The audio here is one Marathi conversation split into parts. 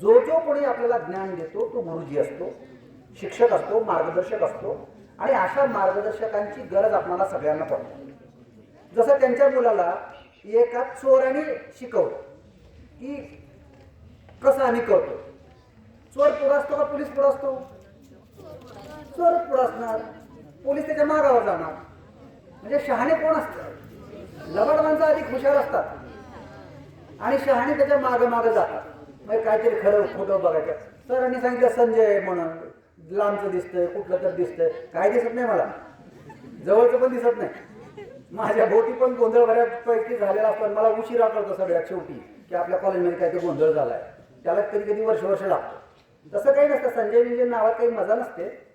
जो जो कोणी आपल्याला ज्ञान देतो तो गुरुजी असतो शिक्षक असतो मार्गदर्शक असतो आणि अशा मार्गदर्शकांची गरज आपल्याला सगळ्यांना पडते. जसं त्यांच्या मुलाला एका चोराने शिकवलं की कसं आम्ही करतो. चोर पुढं असतो का पोलीस पुढं असतो? चोर पुढं असणार. पोलीस त्याच्या मागावर जाणार. म्हणजे शहाणे कोण असतं? लबाड माणसं अधिक हुशार असतात. आणि शहाणे त्याच्या मागं मागं जातात. मग काहीतरी खरं खोटं बघायचं. सरांनी सांगितलं संजय म्हणून. लांबचं दिसतंय कुठलं तर दिसतंय. काय दिसत नाही मला. जवळचं पण दिसत नाही. माझ्या भोवती पण गोंधळ बऱ्यापैकी झालेला असतो मला उशिरा कळतो सगळ्यात शेवटी की आपल्या कॉलेजमध्ये काहीतरी गोंधळ झालाय. त्याला कधी कधी वर्ष वर्ष लागतं. तसं काही नसतं. संजय विजय नावात काही मजा नसते.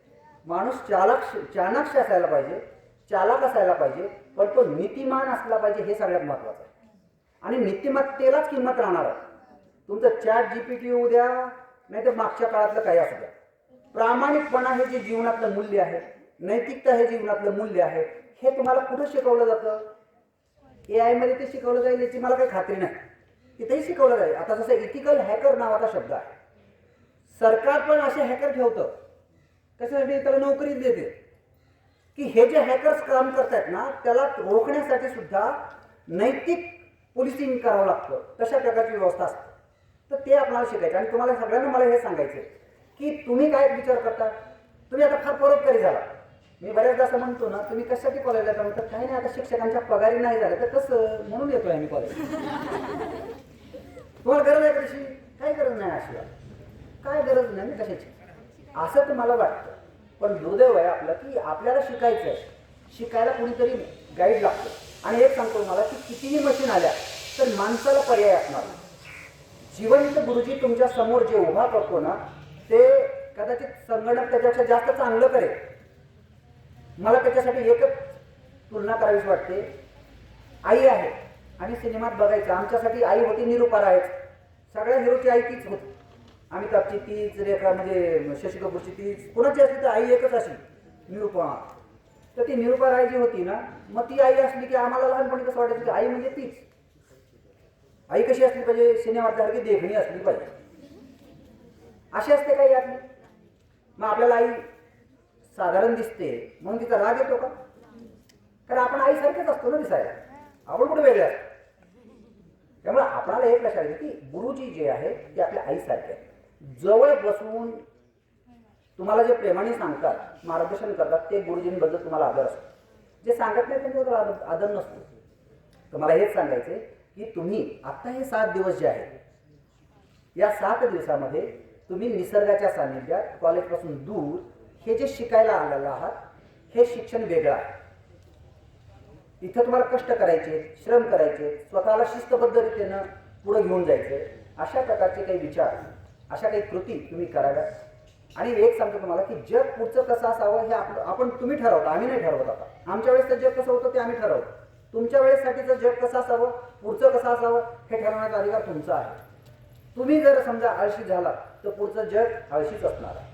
माणूस चालक चाणाक्ष असायला पाहिजे. चालक असायला पाहिजे. पण तो नीतिमान असला पाहिजे हे सगळ्यात महत्वाचं आहे. आणि नीतिमत्तेलाच किंमत राहणार आहे. तुमचं चॅट जीपीटी येऊ द्या नाही तर मागच्या काळातलं काही असू द्या. प्रामाणिकपणा हे जे जीवनातलं मूल्य आहे नैतिकता हे जीवनातलं मूल्य आहे हे तुम्हाला कुठं शिकवलं जातं? ए आयमध्ये ते शिकवलं जाईल याची मला काही खात्री नाही. तिथेही शिकवलं जाईल. आता जसं इथिकल हॅकर नावाचा शब्द आहे. सरकार पण असे हॅकर ठेवतं. कशासाठी त्याला नोकरी देते. की हे जे हॅकर्स काम करतायत ना त्याला रोखण्यासाठी सुद्धा नैतिक पोलिसिंग करावं लागतं. तशा प्रकारची व्यवस्था असते. तर ते आपल्याला शिकायचं. आणि तुम्हाला सगळ्यांना मला हे सांगायचं आहे की तुम्ही काय विचार करता? तुम्ही आता फार परोपकारी झाला. मी बऱ्याचदा असं म्हणतो ना तुम्ही कशासाठी कॉलेजला जाऊन म्हणतात काही नाही आता शिक्षकांच्या पगारी नाही झालं तर कसं? म्हणून येतोय आम्ही कॉलेज तुम्हाला गरज आहे कशी? काही गरज नाही अशी. काय गरज नाही ना कशाची? असं तुम्हाला वाटतं. पण दुर्दैव आहे आपलं की आपल्याला शिकायचं आहे शिकायला कुणीतरी गाईड लागतं. आणि एक सांगतो मला की कितीही मशीन आल्या तर माणसाला पर्याय असणार नाही. जिवंत गुरुजी तुमच्यासमोर जे उभा करतो ना ते कदाचित संगणक त्याच्यापेक्षा जास्त चांगलं करेल. मला त्याच्यासाठी एकच तुलना करावीच वाटते. आई आहे आणि सिनेमात बघायचं. आमच्यासाठी आई होती निरुपा आहेच सगळ्या हिरोची आई तीच होती. अमिताभची तीच रेखा म्हणजे शशी कपूरची तीच. कुणाची असली तर आई एकच अशी निरुपा तर ती निरुपा राय जी होती ना मग ती आई असली की आम्हाला लहानपणी कसं वाटायचं की आई म्हणजे तीच. आई कशी असली पाहिजे? सिनेमातल्यासारखी देखणी असली पाहिजे. अशी असते काही यातली? मग आपल्याला आई साधारण दिसते म्हणून तिचा राग येतो का? कारण आपण आईसारखेच असतो ना दिसायला. आपण कुठे वेगळे असतो? त्यामुळे आपणाला एक लक्षात येते की गुरुजी जे आहे ते आपल्या आईसारखे आहेत. जवळ बसून तुम्हाला जे प्रेमाने सांगतात मार्गदर्शन करतात ते गुरुजींबद्दल तुम्हाला आदर असतो. जे सांगत नाही त्यांच्याबद्दल आदर आदर नसतो. तर मला हेच सांगायचे की तुम्ही आत्ता हे सात दिवस जे आहेत या सात दिवसामध्ये तुम्ही निसर्गाच्या सानिध्यात कॉलेजपासून दूर हे जे शिकायला आलेलं आहात हे शिक्षण वेगळं आहे. इथं तुम्हाला कष्ट करायचे श्रम करायचे स्वतःला शिस्तबद्ध रीतीनं पुढे घेऊन जायचं अशा प्रकारचे काही विचार अशा काही कृती तुम्ही कराव्यात. आणि एक सांगतो तुम्हाला की जग पुढचं कसं असावं हे आपण तुम्ही ठरवता आम्ही नाही ठरवत आता. आमच्या वेळेस जग कसं होतं ते आम्ही ठरवतो. तुमच्या वेळेसाठीचं जग कसं असावं? पुढचं कसं असावं? हे ठरवण्याचा अधिकार तुमचा आहे. तुम्ही जर समजा आळशी झाला तर पुढचं जग आळशीच असणार आहे.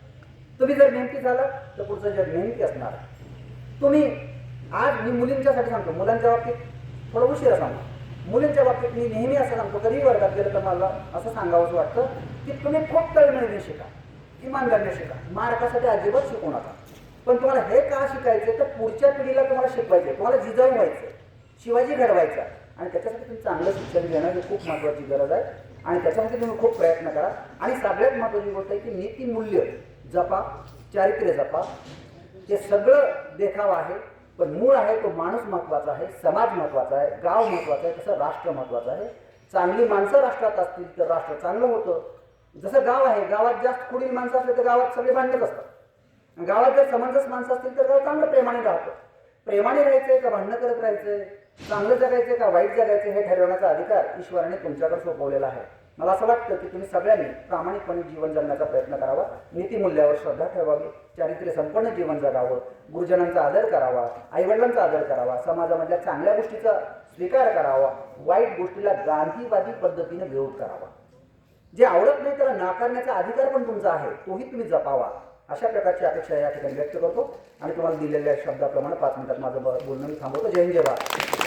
तुम्ही जर मेहनती झाला तर पुढचं जग मेहनती असणार आहे. तुम्ही आज मी मुलींच्यासाठी सांगतो मुलांच्या बाबतीत थोडं उशिरा सांगतो. मुलींच्या बाबतीत मी नेहमी असं सांगतो कधी वर्गात गेलं तर मला असं सांगावंच वाटतं की तुम्ही खूप तळमळीने शिका इमानदारीने शिका. मार्कासाठी अजिबात शिकू नका. पण तुम्हाला हे का शिकायचं तर पुढच्या पिढीला तुम्हाला शिकवायचं तुम्हाला जिजाऊ व्हायचं शिवाजी घडवायचा आणि त्याच्यासाठी तुम्ही चांगलं शिक्षण घेणं ही खूप महत्त्वाची गरज आहे. आणि त्याच्यासाठी तुम्ही खूप प्रयत्न करा. आणि सगळ्यात महत्त्वाची गोष्ट आहे की नीतिमूल्य जपा चारित्र्य जपा. जे सगळं देखावा आहे. पण मूळ आहे तो माणूस महत्त्वाचा आहे समाज महत्त्वाचा आहे गाव महत्त्वाचं आहे तसं राष्ट्र महत्त्वाचं आहे. चांगली माणसं राष्ट्रात असतील तर राष्ट्र चांगलं होतं. जसं गाव आहे गावात जास्त पुढील माणसं असले तर गावात सगळे भांडणच असतात. गावात जर समंजस माणसं असतील तर गाव चांगलं प्रेमाने राहतं. प्रेमाने राहायचंय का भांडणं करत राहायचंय? चांगलं जगायचंय का वाईट जगायचं हे ठरवण्याचा अधिकार ईश्वराने तुमच्याकडे सोपवलेला आहे. मला असं वाटतं की तुम्ही सगळ्यांनी प्रामाणिकपणे जीवन जगण्याचा प्रयत्न करावा. नीतीमूल्यावर श्रद्धा ठेवावी. चारित्र्य संपन्न जीवन जगावं. गुरुजनांचा आदर करावा. आईवडिलांचा आदर करावा. समाजामधल्या चांगल्या गोष्टीचा स्वीकार करावा. वाईट गोष्टीला गांधीवादी पद्धतीने विरोध करावा. जे आवडत नाही त्याला नाकारण्याचा अधिकार पण तुमचा आहे. तोही तुम्ही जपावा. अशा प्रकारची अपेक्षा या ठिकाणी व्यक्त करतो. आणि तुम्हाला दिलेल्या शब्दाप्रमाणे पाच मिनिटात माझं बोलणं मी थांबवतो. जय हिंद जय भारत.